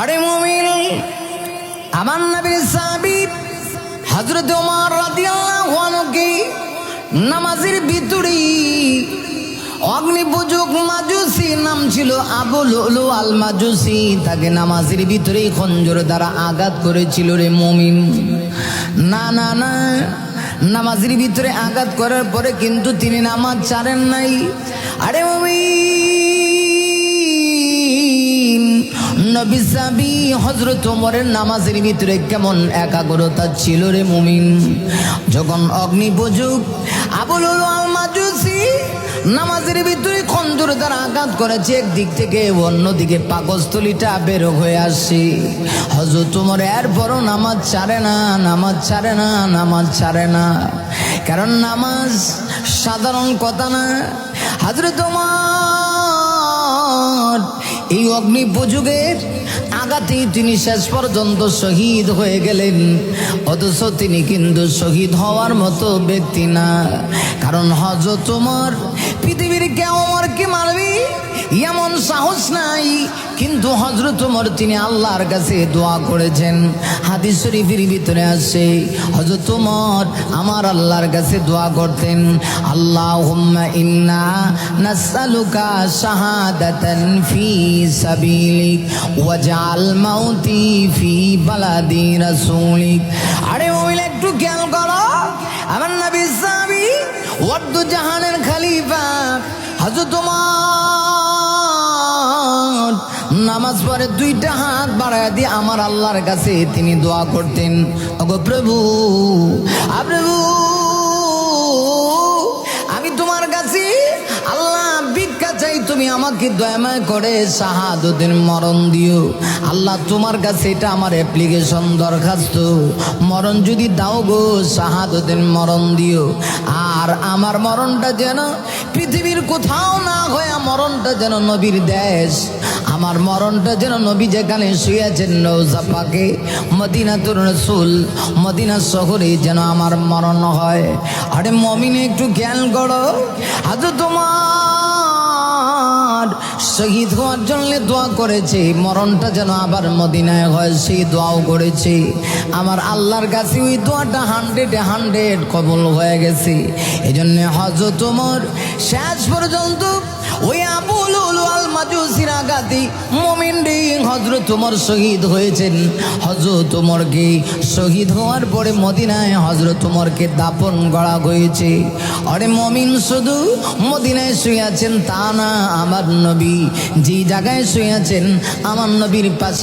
আরে মুমিন, আমার নবীর সাহাবী হযরত ওমর রাদিয়াল্লাহু আনহু কি নামাজের ভিতরে অগ্নি পুজুক মাজুসি নাম ছিল আবু লুলু আল মাজুসি তাকে নামাজের ভিতরে খঞ্জর দ্বারা আঘাত করেছিল রে মমিন। না না না, নামাজের ভিতরে আঘাত করার পরে কিন্তু তিনি নামাজ ছাড়েন নাই। আরে মুমিন নবী সাবি হজরত ওমরের নামাজের ভিতরে কেমন একাগ্রতা ছিল রে মুমিন। যখন অগ্নি বুঝুক আবুল মাজুসি নামাজের ভিতরে খঞ্জর দ্বারা আঘাত করেছে একদিক থেকে অন্যদিকে পাকস্থলিটা বের হয়ে আসছে হজরত তোমার এরপরও নামাজ ছাড়ে না, নামাজ ছাড়ে না, নামাজ ছাড়ে না। কারণ নামাজ সাধারণ কথা না। হাজরে তোমার এই অগ্নি পুজুগের আঘাতেই তিনি শেষ পর্যন্ত শহীদ হয়ে গেলেন। অথচ তিনি কিন্তু শহীদ হওয়ার মতো ব্যক্তি না। কারণ হজ তোমার পৃথিবীর আমার কি মারবি? এমন সাহস নাই। কিন্তু হজরত তোমার তিনি আল্লাহর কাছে দোয়া করেছেন। হাদিস শরীফের ভিতরে আসে হজরত তোমার আমার আল্লাহর কাছে দোয়া করতেন আল্লাহ ইন্না নাসালুকা শাহাদাতান ফি সাবিলিক ওয়াজআল মাউতি ফি বালাদি রাসূলিক। আরে ওইলে একটু খেয়াল করো ওয়াদ্দু জাহানের খালিফা হাজু তোমার নামাজ পরে দুইটা হাত বাড়ায় দিয়ে আমার আল্লাহর কাছে তিনি দোয়া করতেন। ওগো প্রভু, আ প্রভু। তুমি আমাকে দয়াময় করে শাহাদতের মরণ দিও। আল্লাহ তোমার কাছে এটা আমার অ্যাপ্লিকেশন দরখাস্ত। মরণ যদি দাও গো, শাহাদতের মরণ দিও। আর আমার মরণটা যেন পৃথিবীর কোথাও না হয়ে মরণটা যেন নবীর দেশ। আমার মরণটা যেন নবী যেখানে শুয়েছেন নৌজা পাকে। মদিনা তোর রসুল, মদিনা শহরে যেন আমার মরণ হয়। আরে মমিনে একটু জ্ঞান করো। আজ তোমার শহীদ হওয়ার জন্য দোয়া করেছি। মরণটা যেন আবার মদিনায় হয়, সেই দোয়াও করেছি। আমার আল্লাহর কাছে ওই দোয়াটা হান্ড্রেডে হান্ড্রেড কবল হয়ে গেছে। এই জন্যে হজ তোমার শেষ পর্যন্ত ওই আবুল আল মাজুসির আঘাতি মোমিন হজরত তোমার শহীদ হয়েছেন। হজরত তোমারকে শহীদ হওয়ার পরে মদিনায় হজরত তোমারকে দাপন করা হয়েছে। আরে মমিন শুধু মদিনায় শুয়ে আছেন তা না, আমার নবী যে জায়গায় শুয়ে আছেন, আমার নবীর পাশে